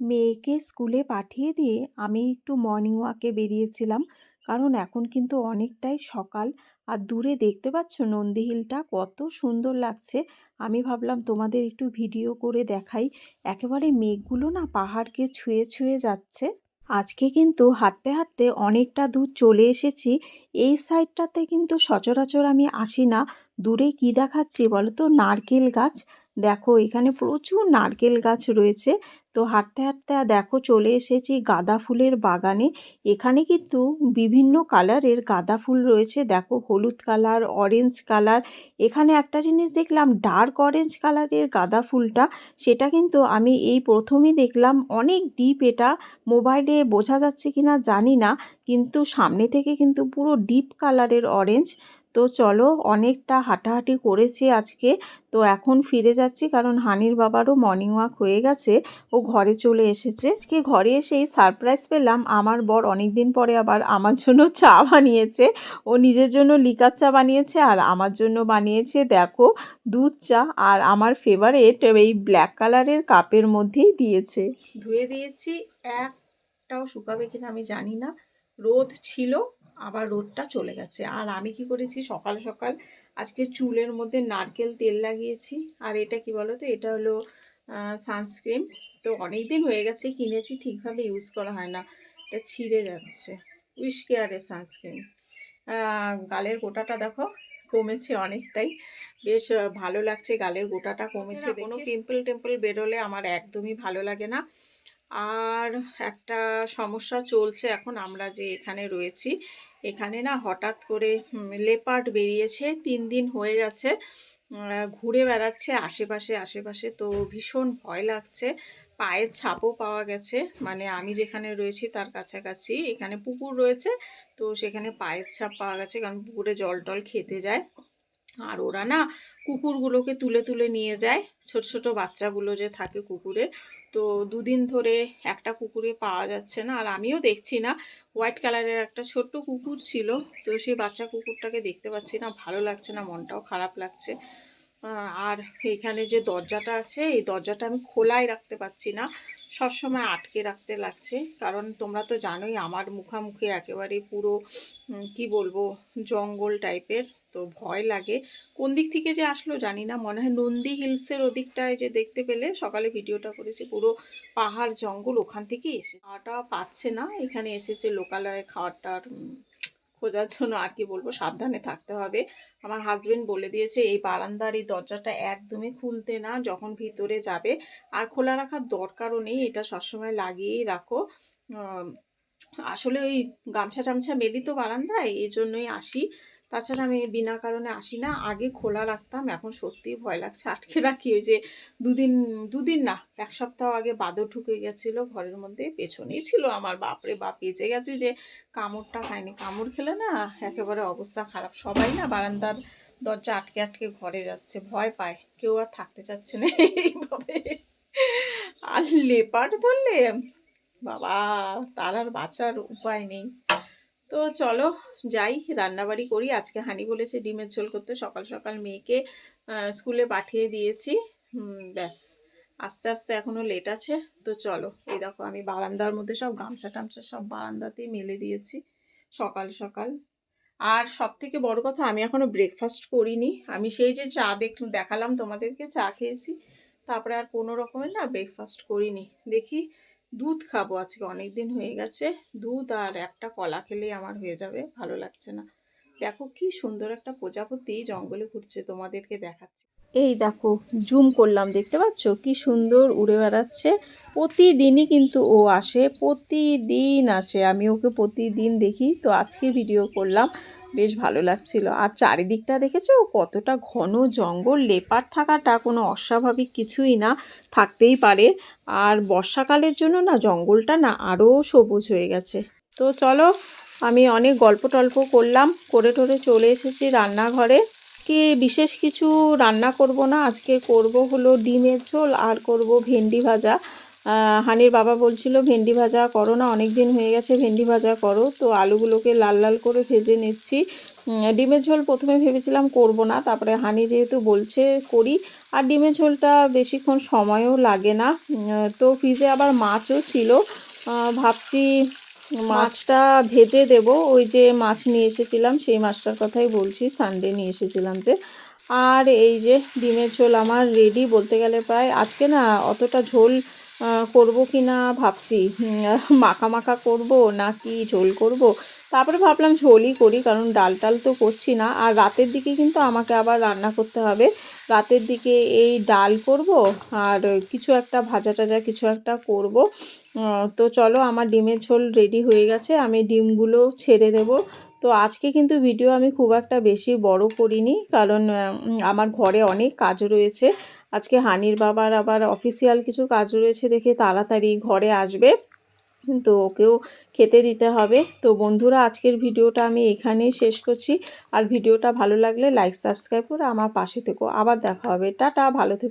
মেয়েকে স্কুলে পাঠিয়ে দিয়ে আমি একটু মর্নিং ওয়াকে বেরিয়েছিলাম। কারণ এখন কিন্তু অনেকটাই সকাল। আর দূরে দেখতে পাচ্ছ নন্দী হিলটা কত সুন্দর লাগছে। আমি ভাবলাম তোমাদের একটু ভিডিও করে দেখাই। একেবারে মেঘগুলো না পাহাড়কে ছুঁয়ে ছুঁয়ে যাচ্ছে। আজকে কিন্তু হাঁটতে হাঁটতে অনেকটা দূর চলে এসেছি। এই সাইডটাতে কিন্তু সচরাচর আমি আসি না। দূরে কি দেখাচ্ছি বলো তো নারকেল গাছ। দেখো এখানে প্রচুর নারকেল গাছ রয়েছে। তো হাঁটতে হাঁটতে দেখো চলে এসেছি গাঁদা ফুলের বাগানে। এখানে কিন্তু বিভিন্ন কালারের গাঁদা ফুল রয়েছে। দেখো হলুদ কালার অরেঞ্জ কালার। এখানে একটা জিনিস দেখলাম ডার্ক অরেঞ্জ কালারের গাঁদা ফুলটা। সেটা কিন্তু আমি এই প্রথমই দেখলাম। অনেক ডিপ এটা। মোবাইলে বোঝা যাচ্ছে কি না জানি না। কিন্তু সামনে থেকে কিন্তু পুরো ডিপ কালারের অরেঞ্জ তো চলো অনেকটা হাঁটাহাঁটি করেছি আজকে। তো এখন ফিরে যাচ্ছি কারণ হানির বাবারও মর্নিং ওয়াক হয়ে গেছে, ও ঘরে চলে এসেছে। আজকে ঘরে এসেই সারপ্রাইজ পেলাম, আমার বর অনেক দিন পরে আবার আমার জন্য চা বানিয়েছে। ও নিজের জন্য লিকার চা বানিয়েছে আর আমার জন্য বানিয়েছে দেখো দুধ চা আর আমার ফেভারেট এই ব্ল্যাক কালারের কাপের মধ্যেই দিয়েছে। ধুয়ে দিয়েছি, একটাও শুকাবে কিনা আমি জানি না। রোদ ছিল আবার রোদটা চলে গেছে। আর আমি কি করেছি? সকাল সকাল আজকে চুলের মধ্যে নারকেল তেল লাগিয়েছি। আর এটা কি বলো তো এটা হলো সানস্ক্রিন তো অনেক দিন হয়ে গেছে কিনেছি ঠিকভাবে ইউজ করা হয় না। এটা ছিঁড়ে যাচ্ছে। উইশ কেয়ারের সানস্ক্রিন গালের গোটাটা দেখো কমেছে অনেকটাই। বেশ ভালো লাগছে গালের গোটাটা কমেছে। কোনো পিম্পল টেম্পল বেরোলে আমার একদমই ভালো লাগে না। আর একটা সমস্যা চলছে এখন আমরা যে এখানে রয়েছি। এখানে না হঠাৎ করে লেপার্ড বেরিয়েছে, তিন দিন হয়ে গেছে ঘুরে বেড়াচ্ছে আশেপাশে আশেপাশে তো ভীষণ ভয় লাগছে, পায়ের ছাপও পাওয়া গেছে। মানে আমি যেখানে রয়েছি তার কাছাকাছি, এখানে পুকুর রয়েছে, তো সেখানে পায়ের ছাপ পাওয়া গেছে, কারণ পুকুরে জল টল খেতে যায়। আর ওরা না কুকুরগুলোকে তুলে তুলে নিয়ে যায়। ছোট ছোট বাচ্চাগুলো যে থাকে কুকুরের তো দুদিন ধরে একটা কুকুরে পাওয়া যাচ্ছে না। আর আমিও দেখছি না। হোয়াইট কালারের একটা ছোট্ট কুকুর ছিল। তো সেই বাচ্চা কুকুরটাকে দেখতে পাচ্ছি না। ভালো লাগছে না। মনটাও খারাপ লাগছে। আর এইখানে যে দরজাটা আছে, এই দরজাটা আমি খোলাই রাখতে পারছি না। সবসময় আটকে রাখতে লাগছে। কারণ তোমরা তো জানোই, আমার মুখামুখি একেবারে পুরো কি বলব, জঙ্গল টাইপের। তো ভয় লাগে। কোন দিক থেকে যে আসলো জানি না। মনে হয় নন্দী হিলসের ওদিকটায় যে দেখতে পেলে, সকালে ভিডিওটা করেছি পুরো পাহাড় জঙ্গল ওখান থেকে এসে খাওয়াটা পাচ্ছে না। এখানে এসেছে লোকালয়ে খাওয়াটার খোঁজার জন্য আর কি বলব, সাবধানে থাকতে হবে। আমার হাজবেন্ড বলে দিয়েছে, এই বারান্দার এই দরজাটা একদমই খুলতে না, যখন ভিতরে যাবে। আর খোলা রাখার দরকারও নেই, এটা সবসময় লাগিয়েই রাখো। আসলে ওই গামছা টামছা মেলি তো বারান্দায়, এই জন্যই আসি। তাছাড়া আমি বিনা কারণে আসি না, আগে খোলা রাখতাম, এখন সত্যিই ভয় লাগছে। আটকে রাখি ওই যে দুদিন দুদিন না, এক সপ্তাহ আগে বাদর ঢুকে গেছিল, ঘরের মধ্যে পেছনেই ছিল আমার, বাপরে বাপ, বেঁচে গেছে যে কামড়টা খায়নি কামড় খেলে না একেবারে অবস্থা খারাপ। সবাই না বারান্দার দরজা আটকে আটকে ঘরে যাচ্ছে, ভয় পায়। কেউ আর থাকতে চাচ্ছে না এইভাবে। আর লেপার ধরলে, বাবা, তার আর বাঁচার উপায় নেই। তো চলো যাই, রান্নাবাড়ি করি। আজকে হানি বলেছে ডিমের ঝোল করতে, সকাল সকাল মেয়েকে স্কুলে পাঠিয়ে দিয়েছি। ব্যাস। আস্তে আস্তে এখনও লেট আছে। তো চলো, এই দেখো আমি বারান্দার মধ্যে সব গামছা টামছা সব বারান্দাতেই মেলে দিয়েছি, সকাল সকাল। আর সব থেকে বড় কথা, আমি এখনও ব্রেকফাস্ট করিনি। আমি সেই যে চা দেখ, দেখালাম তোমাদেরকে, চা খেয়েছি। তারপরে আর কোনো রকমের না ব্রেকফাস্ট করিনি। দেখি দুধ খাব, আজকে অনেক দিন হয়ে গেছে। দুধ আর একটা কলা খেলেই আমার হয়ে যাবে, ভালো লাগছে না। দেখো কি সুন্দর একটা প্রজাপতি জঙ্গলে ঘুরছে, তোমাদেরকে দেখাচ্ছে। এই দেখো, জুম করলাম, দেখতে পাচ্ছ? কি সুন্দর উড়ে বেড়াচ্ছে। প্রতিদিনই কিন্তু ও আসে, প্রতিদিন আসে। আমি ওকে প্রতিদিন দেখি, তো আজকে ভিডিও করলাম। বেশ ভালো লাগছিল। আর চারিদিকটা দেখেছ? কতটা ঘন জঙ্গল। লেপার থাকাটা কোনো অস্বাভাবিক কিছুই না, থাকতেই পারে। আর বর্ষাকালের জন্য না জঙ্গলটা না আরও সবুজ হয়ে গেছে। তো চলো, আমি অনেক গল্প টল্প করলাম, করে টোরে চলে এসেছি রান্নাঘরে। কি বিশেষ কিছু রান্না করব না, আজকে করব হলো ডিমের ঝোল আর করব ভেন্ডি ভাজা। হানির বাবা বলছিল, ভেন্ডি ভাজা করো না অনেক দিন হয়ে গেছে, ভেন্ডি ভাজা করো। তো আলুগুলোকে লাল লাল করে ভেজে নিচ্ছি। ডিমের ঝোল প্রথমে ভেবেছিলাম করব না, তারপরে হানি যেহেতু বলছে করি, আর ডিমের ঝোলটা বেশিক্ষণ সময়ও লাগে না। তো ফ্রিজে আবার মাছও ছিল। ভাবছি মাছটা ভেজে দেব। ওই যে মাছ নিয়ে এসেছিলাম, সেই মাছটার কথাই বলছি সানডে নিয়ে এসেছিলাম যে। আর এই যে ডিমের ঝোল আমার রেডি বলতে গেলে প্রায়, আজকে না অতটা ঝোল করব কি না ভাবছি। মাখা মাখা করব না কি ঝোল করব? তারপরে ভাবলাম ঝোলই করি, কারণ ডাল টাল তো করছি না। আর রাতের দিকে কিন্তু আমাকে আবার রান্না করতে হবে। রাতের দিকে এই ডাল করব আর কিছু একটা ভাজা টাজা কিছু একটা করব। তো চলো, আমার ডিমের ঝোল রেডি হয়ে গেছে। আমি ডিমগুলো ছেড়ে দেব। তো আজকে কিন্তু ভিডিও আমি খুব একটা বেশি বড় করিনি, কারণ আমার ঘরে অনেক কাজ রয়েছে। আজকে হানির বাবার আবার অফিসিয়াল কিছু কাজ রয়েছে দেখে তাড়াতাড়ি ঘরে আসবে। তো ওকেও খেতে দিতে হবে। তো বন্ধুরা, আজকের ভিডিওটা আমি এখানেই শেষ করছি। আর ভিডিওটা ভালো লাগলে লাইক সাবস্ক্রাইব করে আমার পাশে থেকো। আবার দেখা হবে। টাটা, ভালো থেকো।